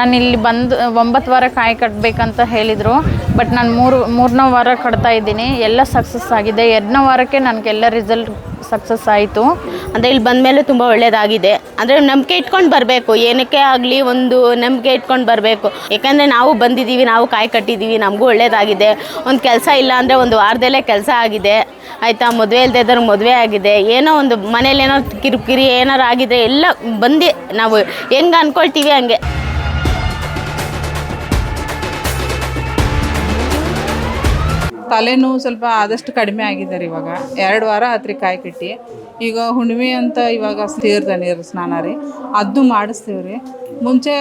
ನಾನು ಇಲ್ಲಿ ಬಂದು, ಒಂಬತ್ತು ವಾರ ಕಾಯಿ ಕಟ್ಟಬೇಕಂತ ಹೇಳಿದರು ಬಟ್ ನಾನು ಮೂರು, ಮೂರನೇ ವಾರ ಕಟ್ತಾ ಇದ್ದೀನಿ. ಎಲ್ಲ ಸಕ್ಸಸ್ ಆಗಿದೆ. ಎರಡನೇ ವಾರಕ್ಕೆ ನನಗೆಲ್ಲ ರಿಸಲ್ಟ್ ಸಕ್ಸಸ್ ಆಯಿತು. ಅಂದರೆ ಇಲ್ಲಿ ಬಂದ ಮೇಲೆ ತುಂಬ ಒಳ್ಳೆಯದಾಗಿದೆ ಅಂದರೆ ನಂಬಿಕೆ ಇಟ್ಕೊಂಡು ಬರಬೇಕು. ಏನಕ್ಕೆ ಆಗಲಿ ಒಂದು ನಂಬಿಕೆ ಇಟ್ಕೊಂಡು ಬರಬೇಕು. ಯಾಕಂದರೆ ನಾವು ಬಂದಿದ್ದೀವಿ, ನಾವು ಕಾಯಿ ಕಟ್ಟಿದ್ದೀವಿ, ನಮಗೂ ಒಳ್ಳೆಯದಾಗಿದೆ ಒಂದು ಕೆಲಸ ಇಲ್ಲ ಅಂದರೆ ಒಂದು ವಾರದಲ್ಲೇ ಕೆಲಸ ಆಗಿದೆ. ಆಯಿತಾ? ಮದುವೆ ಇಲ್ಲದೆ ಇದ್ದವ್ರಿಗೆ ಮದುವೆ ಆಗಿದೆ. ಏನೋ ಒಂದು ಮನೇಲಿ ಏನೋ ಕಿರಿಕಿರಿ ಏನಾರು ಆಗಿದೆ, ಎಲ್ಲ ಬಂದು ನಾವು ಹೆಂಗೆ ಅಂದ್ಕೊಳ್ತೀವಿ ಹಂಗೆ. ತಲೆನೋವು ಸ್ವಲ್ಪ ಆದಷ್ಟು ಕಡಿಮೆ ಆಗಿದ್ದಾರೆ ಇವಾಗ. ಎರಡು ವಾರ ಹತ್ರಿ ಕಾಯಿ ಕಟ್ಟಿ. ಈಗ ಹುಣ್ಣಿಮೆ ಅಂತ ಇವಾಗ ತೀರ್ಥ ನೀರು ಸ್ನಾನ ರೀ. ಅದು ಮಾಡಿಸ್ತೀವಿ ರೀ. ಮುಂಚೆ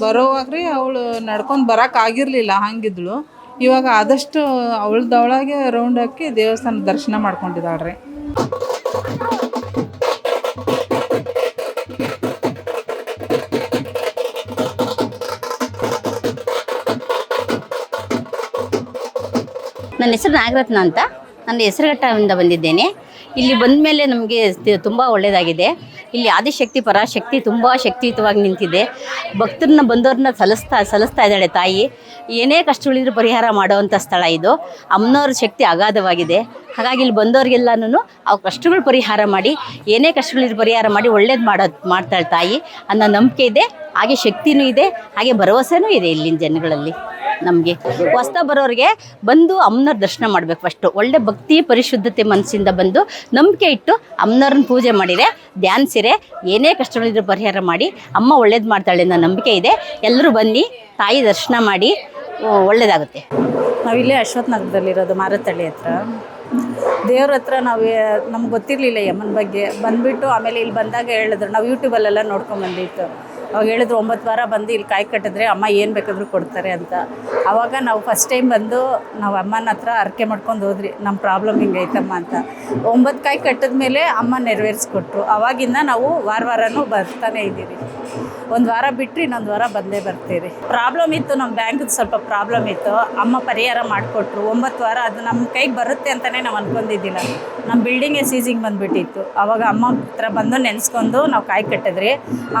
ಬರೋವಾಗ ರೀ ಅವಳು ನಡ್ಕೊಂಡು ಬರೋಕ್ಕಾಗಿರಲಿಲ್ಲ ಹಂಗಿದ್ಳು. ಇವಾಗ ಆದಷ್ಟು ಅವಳದವಳಾಗೆ ರೌಂಡ್ ಹಾಕಿ ದೇವಸ್ಥಾನ ದರ್ಶನ ಮಾಡ್ಕೊಂಡಿದ್ದಾಳೆ ನನ್ನ ಹೆಸರು ನಾಗರತ್ನ ಅಂತ. ನನ್ನ ಹೆಸರುಘಟ್ಟದಿಂದ ಬಂದಿದ್ದೇನೆ. ಇಲ್ಲಿ ಬಂದ ಮೇಲೆ ನಮಗೆ ತುಂಬ ಒಳ್ಳೆಯದಾಗಿದೆ ಇಲ್ಲಿ ಆದಿಶಕ್ತಿ, ಪರಾಶಕ್ತಿ ತುಂಬ ಶಕ್ತಿಯುತವಾಗಿ ನಿಂತಿದೆ. ಭಕ್ತರನ್ನ ಬಂದವ್ರನ್ನ ಸಲಿಸ್ತಾ ಸಲಿಸ್ತಾ ಇದ್ದಾಳೆ ತಾಯಿ. ಏನೇ ಕಷ್ಟಗಳಿದ್ರು ಪರಿಹಾರ ಮಾಡುವಂಥ ಸ್ಥಳ ಇದು. ಅಮ್ಮನವ್ರ ಶಕ್ತಿ ಅಗಾಧವಾಗಿದೆ. ಹಾಗಾಗಿ ಇಲ್ಲಿ ಬಂದವ್ರಿಗೆಲ್ಲನೂ ಅವ್ರ ಕಷ್ಟಗಳು ಪರಿಹಾರ ಮಾಡಿ, ಏನೇ ಕಷ್ಟಗಳಿದ್ರು ಪರಿಹಾರ ಮಾಡಿ ಒಳ್ಳೇದು ಮಾಡೋ, ಮಾಡ್ತಾಳೆ ತಾಯಿ ಅನ್ನೋ ನಂಬಿಕೆ ಇದೆ. ಹಾಗೆ ಶಕ್ತಿನೂ ಇದೆ. ಹಾಗೆ ಭರವಸೆನೂ ಇದೆ ಇಲ್ಲಿನ ಜನಗಳಲ್ಲಿ. ನಮಗೆ. ಹೊಸ್ತ ಬರೋರಿಗೆ ಬಂದು ಅಮ್ಮನವ್ರ ದರ್ಶನ ಮಾಡಬೇಕು ಫಸ್ಟು ಒಳ್ಳೆ ಭಕ್ತಿ, ಪರಿಶುದ್ಧತೆ ಮನಸ್ಸಿಂದ ಬಂದು ನಂಬಿಕೆ ಇಟ್ಟು ಅಮ್ಮನವ್ರನ್ನ ಪೂಜೆ ಮಾಡಿದರೆ ಧ್ಯಾನಿಸಿರೆ ಏನೇ ಕಷ್ಟಗಳಿದ್ರು ಪರಿಹಾರ ಮಾಡಿ ಅಮ್ಮ ಒಳ್ಳೇದು ಮಾಡ್ತಾಳೆ ಅನ್ನೋ ನಂಬಿಕೆ ಇದೆ. ಎಲ್ಲರೂ ಬನ್ನಿ, ತಾಯಿ ದರ್ಶನ ಮಾಡಿ ಒಳ್ಳೆಯದಾಗುತ್ತೆ ನಾವಿಲ್ಲೇ ಅಶ್ವಥ್ ನಗರದಲ್ಲಿರೋದು ಮಾರತಳ್ಳಿ ಹತ್ರ. ದೇವ್ರ ಹತ್ರ ನಾವು ನಮ್ಗೆ ಗೊತ್ತಿರಲಿಲ್ಲ ಯಮ್ಮನ ಬಗ್ಗೆ. ಬಂದುಬಿಟ್ಟು ಆಮೇಲೆ ಇಲ್ಲಿ ಬಂದಾಗ ಹೇಳಿದ್ರು. ನಾವು ಯೂಟ್ಯೂಬಲ್ಲೆಲ್ಲ ನೋಡ್ಕೊಂಬಂದಿತ್ತು ಅವಾಗ ಹೇಳಿದ್ರು, ಒಂಬತ್ತು ವಾರ ಬಂದು ಇಲ್ಲಿ ಕಾಯಿ ಕಟ್ಟಿದ್ರೆ ಅಮ್ಮ ಏನು ಬೇಕಾದರೂ ಕೊಡ್ತಾರೆ ಅಂತ. ಆವಾಗ ನಾವು ಫಸ್ಟ್ ಟೈಮ್ ಬಂದು ನಾವು ಅಮ್ಮನ ಹತ್ರ ಅರ್ಕೆ ಮಾಡ್ಕೊಂಡು ಹೋದ್ರಿ ನಮ್ಮ ಪ್ರಾಬ್ಲಮ್ ಹಿಂಗೈತಮ್ಮ ಅಂತ. ಒಂಬತ್ತು ಕಾಯಿ ಕಟ್ಟಿದ ಮೇಲೆ ಅಮ್ಮ ನೆರವೇರಿಸ್ಕೊಟ್ರು. ಅವಾಗಿಂದ ನಾವು ವಾರ ವಾರನೂ ಬರ್ತಾನೆ ಇದ್ದೀವಿ. ಒಂದು ವಾರ ಬಿಟ್ಟರೆ ಇನ್ನೊಂದು ವಾರ ಬಂದೇ ಬರ್ತೀರಿ ಪ್ರಾಬ್ಲಮ್ ಇತ್ತು ನಮ್ಮ ಬ್ಯಾಂಕ್ದು ಸ್ವಲ್ಪ ಪ್ರಾಬ್ಲಮ್ ಇತ್ತು. ಅಮ್ಮ ಪರಿಹಾರ ಮಾಡಿಕೊಟ್ರು. ಒಂಬತ್ತು ವಾರ ಅದು ನಮ್ಮ ಕೈಗೆ ಬರುತ್ತೆ ಅಂತಲೇ ನಾವು ಅಂದ್ಕೊಂಡಿದ್ದಿಲ್ಲ ನಮ್ಮ ಬಿಲ್ಡಿಂಗೇ ಸೀಸಿಂಗ್ ಬಂದುಬಿಟ್ಟಿತ್ತು. ಅವಾಗ ಅಮ್ಮ ಹತ್ರ ಬಂದು ನೆನೆಸ್ಕೊಂಡು ನಾವು ಕಾಯಿ ಕಟ್ಟಿದ್ರಿ.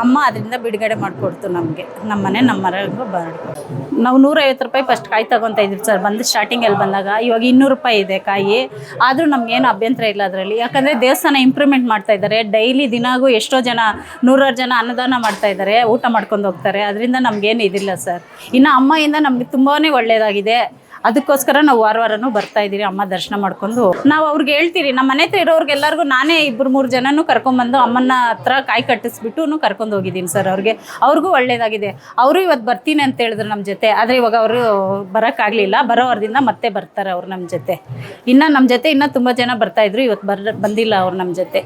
ಅಮ್ಮ ಅದರಿಂದ ಬಿಡುಗಡೆ ಮಾಡಿಕೊಡ್ತು ನಮಗೆ. ನಮ್ಮ ಮನೆ ನಮ್ಮ ಮರಗೂ ಬರ್ಕೊಡು ನಾವು ನೂರೈವತ್ತು ರೂಪಾಯಿ ಫಸ್ಟ್ ಕಾಯಿ ತಗೊತಾ ಇದ್ವಿ ಸರ್ ಬಂದು ಸ್ಟಾರ್ಟಿಂಗಲ್ಲಿ ಬಂದಾಗ ಇವಾಗ ಇನ್ನೂರು ರೂಪಾಯಿ ಇದೆ ಕಾಯಿ. ಆದರೂ ನಮಗೇನು ಅಭ್ಯಂತರ ಇಲ್ಲ ಅದರಲ್ಲಿ. ಯಾಕಂದರೆ ದೇವಸ್ಥಾನ ಇಂಪ್ರೂವ್ಮೆಂಟ್ ಮಾಡ್ತಾ ಇದ್ದಾರೆ. ಡೈಲಿ ದಿನಾಗೂ ಎಷ್ಟೋ ಜನ, ನೂರಾರು ಜನ ಅನ್ನದಾನ ಮಾಡ್ತಾ ಇದ್ದಾರೆ. ಊಟ ಮಾಡ್ಕೊಂಡು ಹೋಗ್ತಾರೆ. ಅದರಿಂದ ನಮಗೇನು ಇದಿಲ್ಲ ಸರ್. ಇನ್ನು ಅಮ್ಮಯಿಂದ ನಮಗೆ ತುಂಬಾ ಒಳ್ಳೆಯದಾಗಿದೆ ಅದಕ್ಕೋಸ್ಕರ ನಾವು ವಾರ ವಾರನೂ ಬರ್ತಾ ಇದ್ದೀರಿ ಅಮ್ಮ ದರ್ಶನ ಮಾಡ್ಕೊಂಡು. ನಾವು ಅವ್ರಿಗೆ ಹೇಳ್ತೀರಿ ನಮ್ಮ ಮನೆ ಹತ್ರ ಇರೋರ್ಗೆಲ್ಲರಿಗೂ ನಾನೇ ಇಬ್ಬರು ಮೂರು ಜನನು ಕರ್ಕೊಂಡ್ಬಂದು ಅಮ್ಮನ ಹತ್ರ ಕಾಯಿ ಕಟ್ಟಿಸ್ಬಿಟ್ಟು ಕರ್ಕೊಂಡು ಹೋಗಿದ್ದೀನಿ ಸರ್ ಅವ್ರಿಗೆ. ಅವ್ರಿಗೂ ಒಳ್ಳೇದಾಗಿದೆ. ಅವರು ಇವತ್ತು ಬರ್ತೀನಿ ಅಂತ ಹೇಳಿದ್ರು ನಮ್ಮ ಜೊತೆ. ಆದರೆ ಇವಾಗ ಅವರು ಬರೋಕ್ಕಾಗಲಿಲ್ಲ. ಬರೋ ವಾರದಿಂದ ಮತ್ತೆ ಬರ್ತಾರೆ ಅವ್ರು ನಮ್ಮ ಜೊತೆ. ಇನ್ನು ನಮ್ಮ ಜೊತೆ ಇನ್ನೂ ತುಂಬ ಜನ ಬರ್ತಾಯಿದ್ರು ಇವತ್ತು ಬರ್, ಬಂದಿಲ್ಲ ಅವ್ರು ನಮ್ಮ ಜೊತೆ.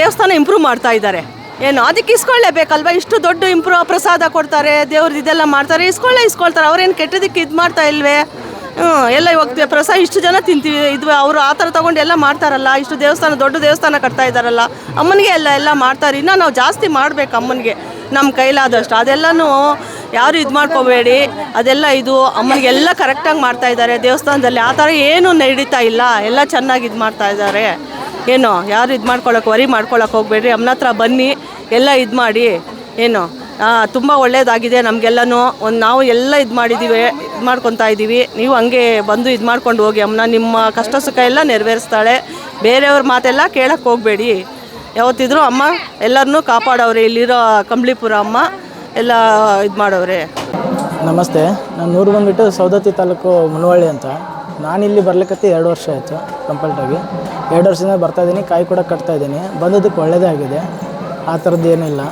ದೇವಸ್ಥಾನ ಇಂಪ್ರೂವ್ ಮಾಡ್ತಾ ಇದ್ದಾರೆ. ಏನು ಅದಕ್ಕೆ ಇಸ್ಕೊಳ್ಳೇಬೇಕಲ್ವ? ಇಷ್ಟು ದೊಡ್ಡ ಇಂಪ್ರೂವ್ ಪ್ರಸಾದ ಕೊಡ್ತಾರೆ ದೇವ್ರದ್ದು ಇದೆಲ್ಲ ಮಾಡ್ತಾರೆ, ಇಸ್ಕೊಳ್ಳೇ ಇಸ್ಕೊಳ್ತಾರೆ. ಅವ್ರೇನು ಕೆಟ್ಟದಕ್ಕೆ ಇದು ಮಾಡ್ತಾ ಇಲ್ವೇ? ಹ್ಞೂ, ಎಲ್ಲ ಇವಾಗ ಪ್ರಸಾದ ಇಷ್ಟು ಜನ ತಿಂತೀವಿ. ಇದು ಅವರು ಆ ಥರ ತೊಗೊಂಡು ಎಲ್ಲ ಮಾಡ್ತಾರಲ್ಲ, ಇಷ್ಟು ದೇವಸ್ಥಾನ, ದೊಡ್ಡ ದೇವಸ್ಥಾನ ಕಟ್ತಾ ಇದ್ದಾರಲ್ಲ, ಅಮ್ಮನಿಗೆ ಎಲ್ಲ ಎಲ್ಲ ಮಾಡ್ತಾರೆ. ಇನ್ನೂ ನಾವು ಜಾಸ್ತಿ ಮಾಡ್ಬೇಕು ಅಮ್ಮನಿಗೆ. ನಮ್ಮ ಕೈಲಾದಷ್ಟು. ಅದೆಲ್ಲನೂ ಯಾರು ಇದು ಮಾಡ್ಕೋಬೇಡಿ. ಅದೆಲ್ಲ ಇದು ಅಮ್ಮನಿಗೆಲ್ಲ ಕರೆಕ್ಟಾಗಿ ಮಾಡ್ತಾ ಇದ್ದಾರೆ. ದೇವಸ್ಥಾನದಲ್ಲಿ ಆ ಥರ ಏನೂ ನಡೀತಾ ಇಲ್ಲ. ಎಲ್ಲ ಚೆನ್ನಾಗಿ ಇದು ಮಾಡ್ತಾ ಇದ್ದಾರೆ. ಏನೋ, ಯಾರು ಇದು ಮಾಡ್ಕೊಳಕ್ಕೆ ವರಿ ಮಾಡ್ಕೊಳಕ್ಕೆ ಹೋಗ್ಬೇಡ್ರಿ. ಅಮ್ಮನ ಹತ್ರ ಬನ್ನಿ. ಎಲ್ಲ ಇದು ಮಾಡಿ, ಏನು ತುಂಬ ಒಳ್ಳೆಯದಾಗಿದೆ ನಮಗೆಲ್ಲನೂ. ಒಂದು ನಾವು ಎಲ್ಲ ಇದು ಮಾಡಿದ್ದೀವಿ ಇದು ಮಾಡ್ಕೊತಾ ಇದ್ದೀವಿ ನೀವು ಹಂಗೆ ಬಂದು ಇದು ಮಾಡ್ಕೊಂಡು ಹೋಗಿ ಅಮ್ಮನ, ನಿಮ್ಮ ಕಷ್ಟ ಸುಖ ಎಲ್ಲ ನೆರವೇರಿಸ್ತಾಳೆ. ಬೇರೆಯವ್ರ ಮಾತೆಲ್ಲ ಕೇಳಕ್ಕೆ ಹೋಗಬೇಡಿ. ಯಾವತ್ತಿದ್ರೂ ಅಮ್ಮ ಎಲ್ಲರನ್ನೂ ಕಾಪಾಡವ್ರೆ, ಇಲ್ಲಿರೋ ಕಂಬ್ಳಿಪುರ ಅಮ್ಮ ಎಲ್ಲ ಇದು ಮಾಡವ್ರೆ. ನಮಸ್ತೆ, ನಾನು ನೂರು ಬಂದುಬಿಟ್ಟು ಸೌದತ್ತಿ ತಾಲೂಕು ಮುನವಳ್ಳಿ ಅಂತ. ನಾನು ಇಲ್ಲಿ ಬರ್ಲಿಕ್ಕತ್ತಿ ಎರಡು ವರ್ಷ ಆಯಿತು, ಕಂಪಲ್ಟಾಗಿ. ಎರಡು ವರ್ಷದಿಂದ ಬರ್ತಾಯಿದ್ದೀನಿ ಕಾಯಿ ಕೂಡ ಕಟ್ತಾ ಇದ್ದೀನಿ ಬಂದದಕ್ಕೆ ಒಳ್ಳೆಯದೇ ಆಗಿದೆ ಆ ಥರದ್ದು ಏನಿಲ್ಲ.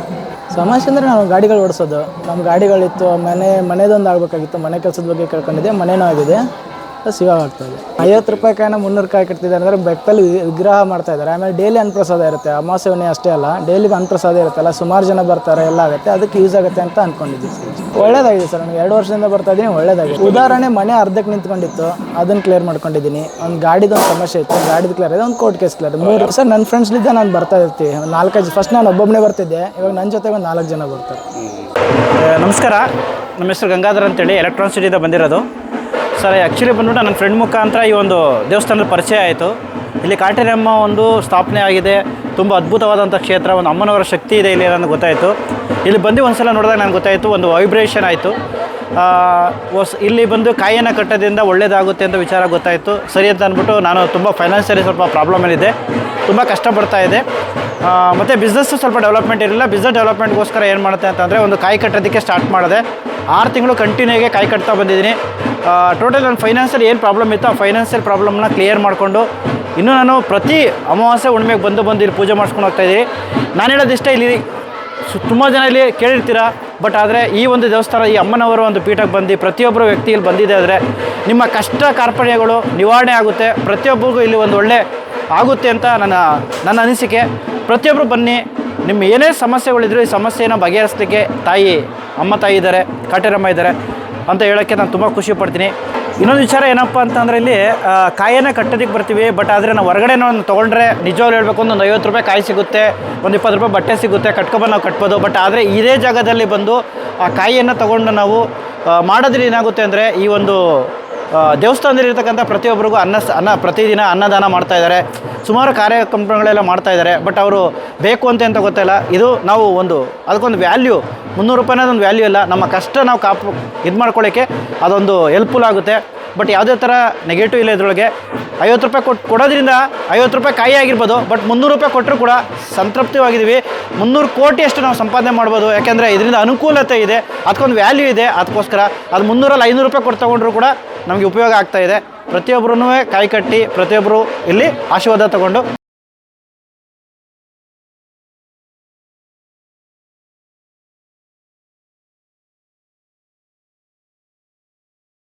ಸಮಸ್ಯೆ ಅಂದರೆ ನಾವು ಗಾಡಿಗಳು ಓಡಿಸೋದು. ನಮ್ಮ ಗಾಡಿಗಳಿತ್ತು, ಮನೆ ಮನೆದೊಂದು ಆಗಬೇಕಾಗಿತ್ತು ಮನೆ ಕೆಲಸದ ಬಗ್ಗೆ ಕೇಳ್ಕೊಂಡಿದ್ದೆ, ಮನೇನೂ ಆಗಿದೆ. ಆಗ್ತಾಯಿದೆ ಐವತ್ತು ರೂಪಾಯಿ ಕಾಯಿನ ಮುನ್ನೂರು ಕಾಯಿ ಕಟ್ತಿದ್ದಾರೆ ಅಂದರೆ ಬೆಕ್ಕಲ್ಲಿ ವಿ- ವಿಗ್ರಹ ಮಾಡ್ತಾ ಇದ್ದಾರೆ. ಆಮೇಲೆ ಡೈಲಿ ಅನ್ನಪ್ರಸಾದ ಇರುತ್ತೆ. ಅಮಾವಾಸ್ಯೆ ಅಷ್ಟೇ ಅಲ್ಲ ಡೈಲಿ ಅನ್ನಪ್ರಸಾದ ಇರುತ್ತಲ್ಲ ಸುಮಾರು ಜನ ಬರ್ತಾರೆ, ಎಲ್ಲ ಆಗುತ್ತೆ. ಅದಕ್ಕೆ ಯೂಸ್ ಆಗುತ್ತೆ ಅಂತ ಅನ್ಕೊಂಡಿದ್ದೀನಿ ಒಳ್ಳೇದಾಗಿದೆ ಸರ್. ನನಗೆ ಎರಡು ವರ್ಷದಿಂದ ಬರ್ತಾ ಇದ್ದೀನಿ ಒಳ್ಳೇದಾಗಿದೆ. ಉದಾಹರಣೆ, ಮನೆ ಅರ್ಧಕ್ಕೆ ನಿಂತ್ಕೊಂಡಿತ್ತು. ಅದನ್ನು ಕ್ಲಿಯರ್ ಮಾಡ್ಕೊಂಡಿದ್ದೀನಿ. ಒಂದು ಗಾಡಿದು ಒಂದು ಸಮಸ್ಯೆ ಇತ್ತು. ಗಾಡಿದು ಕ್ಲಿಯರ್ ಇದೆ. ಒಂದು ಕೋರ್ಟ್ ಕೇಸ್ ಕ್ಲಿಯರ್ ಮೂರು ಸರ್ ನನ್ನ ಫ್ರೆಂಡ್ಸ್ಲಿದ್ದ ನಾನು ಬರ್ತಾ ಇರ್ತೀವಿ ನಾಲ್ಕೈದು ಫಸ್ಟ್ ನಾನು ಒಬ್ಬೊಬ್ಬನೇ ಬರ್ತಿದ್ದೆ. ಇವಾಗ ನನ್ನ ಜೊತೆಗೆ ಒಂದು ನಾಲ್ಕು ಜನ ಬರ್ತಾರೆ. ನಮಸ್ಕಾರ. ನಮ್ಮ ಹೆಸರು ಗಂಗಾಧರ್ ಅಂತೇಳಿ. ಎಲೆಕ್ಟ್ರಾನ್ ಸಿಟಿಯಿಂದ ಬಂದಿರೋದು. ಸರ್ ಆ್ಯಕ್ಚುಲಿ ಬಂದ್ಬಿಟ್ಟು ನನ್ನ ಫ್ರೆಂಡ್ ಮುಖಾಂತರ ಈ ಒಂದು ದೇವಸ್ಥಾನದ ಪರಿಚಯ ಆಯಿತು. ಇಲ್ಲಿ ಕಾಟೇರಮ್ಮ ಒಂದು ಸ್ಥಾಪನೆ ಆಗಿದೆ. ತುಂಬ ಅದ್ಭುತವಾದಂಥ ಕ್ಷೇತ್ರ, ಒಂದು ಅಮ್ಮನವರ ಶಕ್ತಿ ಇದೆ ಇಲ್ಲಿ ನನಗೆ ಗೊತ್ತಾಯಿತು. ಇಲ್ಲಿ ಬಂದು ಒಂದು ಸಲ ನೋಡಿದಾಗ ನನಗೆ ಗೊತ್ತಾಯಿತು, ಒಂದು ವೈಬ್ರೇಷನ್ ಆಯಿತು. ಹೊಸ, ಇಲ್ಲಿ ಬಂದು ಕಾಯಿಯನ್ನು ಕಟ್ಟೋದ್ರಿಂದ ಒಳ್ಳೇದಾಗುತ್ತೆ ಅಂತ ವಿಚಾರ ಗೊತ್ತಾಯಿತು. ಸರಿ ಅಂತ ಅಂದ್ಬಿಟ್ಟು ನಾನು ತುಂಬ ಫೈನಾನ್ಷಿಯಲಿ ಸ್ವಲ್ಪ ಪ್ರಾಬ್ಲಮಲ್ಲಿದ್ದೆ ತುಂಬ ಕಷ್ಟಪಡ್ತಾ ಇದೆ ಮತ್ತು ಬಿಸ್ನೆಸ್ಸು ಸ್ವಲ್ಪ ಡೆವಲಪ್ಮೆಂಟ್ ಇರಲಿಲ್ಲ. ಬಿಸ್ನೆಸ್ ಡೆವಲಪ್ಮೆಂಟ್ಗೋಸ್ಕರ ಏನು ಮಾಡುತ್ತೆ ಅಂತಂದರೆ ಒಂದು ಕಾಯಿ ಕಟ್ಟೋದಕ್ಕೆ ಸ್ಟಾರ್ಟ್ ಮಾಡಿದೆ. ಆರು ತಿಂಗಳು ಕಂಟಿನ್ಯೂಗೆ ಕಾಯಿ ಕಟ್ತಾ ಬಂದಿದ್ದೀನಿ. ಟೋಟಲ್ ನನ್ನ ಫೈನಾನ್ಸಲ್ಲಿ ಏನು ಪ್ರಾಬ್ಲಮ್ ಇತ್ತು ಆ ಫೈನಾನ್ಸಿಯಲ್ ಪ್ರಾಬ್ಲಮ್ನ ಕ್ಲಿಯರ್ ಮಾಡಿಕೊಂಡು ಇನ್ನೂ ನಾನು ಪ್ರತಿ ಅಮಾವಾಸ್ಯೆ ಹುಣ್ಮೆಗೆ ಬಂದು ಬಂದು ಇಲ್ಲಿ ಪೂಜೆ ಮಾಡ್ಸ್ಕೊಂಡು ಹೋಗ್ತಾಯಿದ್ದೀನಿ ನಾನು ಹೇಳೋದಿಷ್ಟೇ ಇಲ್ಲಿ ಸು, ತುಂಬ ಜನ ಇಲ್ಲಿ ಕೇಳಿರ್ತೀರ ಬಟ್ ಆದರೆ ಈ ಒಂದು ದೇವಸ್ಥಾನ, ಈ ಅಮ್ಮನವರ ಒಂದು ಪೀಠಕ್ಕೆ ಬಂದು ಪ್ರತಿಯೊಬ್ಬರು ವ್ಯಕ್ತಿ ಇಲ್ಲಿ ಬಂದಿದೆ ಆದರೆ ನಿಮ್ಮ ಕಷ್ಟ ಕಾರ್ಪಣ್ಯಗಳು ನಿವಾರಣೆ ಆಗುತ್ತೆ. ಪ್ರತಿಯೊಬ್ಬರಿಗೂ ಇಲ್ಲಿ ಒಂದು ಒಳ್ಳೆ ಆಗುತ್ತೆ ಅಂತ ನನ್ನ ನನ್ನ ಅನಿಸಿಕೆ. ಪ್ರತಿಯೊಬ್ಬರು ಬನ್ನಿ, ನಿಮ್ಮ ಏನೇ ಸಮಸ್ಯೆಗಳಿದ್ರು ಈ ಸಮಸ್ಯೆನ ಬಗೆಹರಿಸಲಿಕ್ಕೆ ತಾಯಿ ಅಮ್ಮ ತಾಯಿ ಇದ್ದಾರೆ, ಕಾಟೇರಮ್ಮ ಇದ್ದಾರೆ ಅಂತ ಹೇಳೋಕ್ಕೆ ನಾನು ತುಂಬ ಖುಷಿ ಪಡ್ತೀನಿ. ಇನ್ನೊಂದು ವಿಚಾರ ಏನಪ್ಪ ಅಂತಂದರೆ ಇಲ್ಲಿ ಕಾಯನ್ನೇ ಕಟ್ಟೋದಕ್ಕೆ ಬರ್ತೀವಿ ಬಟ್ ಆದರೆ ನಾವು ಹೊರಗಡೆ ನಾವು ತೊಗೊಂಡ್ರೆ ನಿಜವಾಗ್ಲೂ ಹೇಳಬೇಕು, ಒಂದು ಐವತ್ತು ರೂಪಾಯಿ ಕಾಯಿ ಸಿಗುತ್ತೆ, ಒಂದು ಇಪ್ಪತ್ತು ರೂಪಾಯಿ ಬಟ್ಟೆ ಸಿಗುತ್ತೆ, ಕಟ್ಕೊಬಂದು ನಾವು ಕಟ್ಬೋದು ಬಟ್ ಆದರೆ ಇದೇ ಜಾಗದಲ್ಲಿ ಬಂದು ಆ ಕಾಯಿಯನ್ನು ತೊಗೊಂಡು ನಾವು ಮಾಡೋದ್ರಿಂದ ಏನಾಗುತ್ತೆ ಅಂದರೆ ಈ ಒಂದು ದೇವಸ್ಥಾನದಲ್ಲಿರ್ತಕ್ಕಂಥ ಪ್ರತಿಯೊಬ್ಬರಿಗೂ ಅನ್ನ ಅನ್ನ ಪ್ರತಿದಿನ ಅನ್ನದಾನ ಮಾಡ್ತಾ ಇದ್ದಾರೆ. ಸುಮಾರು ಕಾರ್ಯಕ್ರಮಗಳೆಲ್ಲ ಮಾಡ್ತಾ ಇದ್ದಾರೆ. ಬಟ್ ಅವರು ಬೇಕು ಅಂತ ಅಂತ ಗೊತ್ತಿಲ್ಲ. ಇದು ನಾವು ಒಂದು, ಅದಕ್ಕೊಂದು ವ್ಯಾಲ್ಯೂ, ಮುನ್ನೂರು ರೂಪಾಯಿನ ಒಂದು ವ್ಯಾಲ್ಯೂ ಇಲ್ಲ ನಮ್ಮ ಕಷ್ಟ ನಾವು ಕಾಪು, ಇದು ಮಾಡ್ಕೊಳ್ಳೋಕ್ಕೆ ಅದೊಂದು ಹೆಲ್ಪ್ಫುಲ್ ಆಗುತ್ತೆ. ಬಟ್ ಯಾವುದೇ ಥರ ನೆಗೆಟಿವ್ ಇಲ್ಲ ಇದರೊಳಗೆ. ಐವತ್ತು ರೂಪಾಯಿ ಕೊಟ್ಟು ಕೊಡೋದ್ರಿಂದ ಐವತ್ತು ರೂಪಾಯಿ ಕಾಯಿ ಆಗಿರ್ಬೋದು. ಬಟ್ ಮುನ್ನೂರು ರೂಪಾಯಿ ಕೊಟ್ಟರು ಕೂಡ ಸಂತೃಪ್ತಿವಾಗಿದ್ದೀವಿ. ಮುನ್ನೂರು ಕೋಟಿಯಷ್ಟು ನಾವು ಸಂಪಾದನೆ ಮಾಡ್ಬೋದು. ಯಾಕೆಂದರೆ ಇದರಿಂದ ಅನುಕೂಲತೆ ಇದೆ. ಅದಕ್ಕೊಂದು ವ್ಯಾಲ್ಯೂ ಇದೆ. ಅದಕ್ಕೋಸ್ಕರ ಅದು ಮುನ್ನೂರಲ್ಲಿ ಐನೂರು ರೂಪಾಯಿ ಕೊಟ್ಟು ತೊಗೊಂಡ್ರು ಕೂಡ ನಮಗೆ ಉಪಯೋಗ ಆಗ್ತಾ ಇದೆ. ಪ್ರತಿಯೊಬ್ಬರೂ ಕಾಯಿ ಕಟ್ಟಿ ಪ್ರತಿಯೊಬ್ಬರು ಇಲ್ಲಿ ಆಶೀರ್ವಾದ ತಗೊಂಡು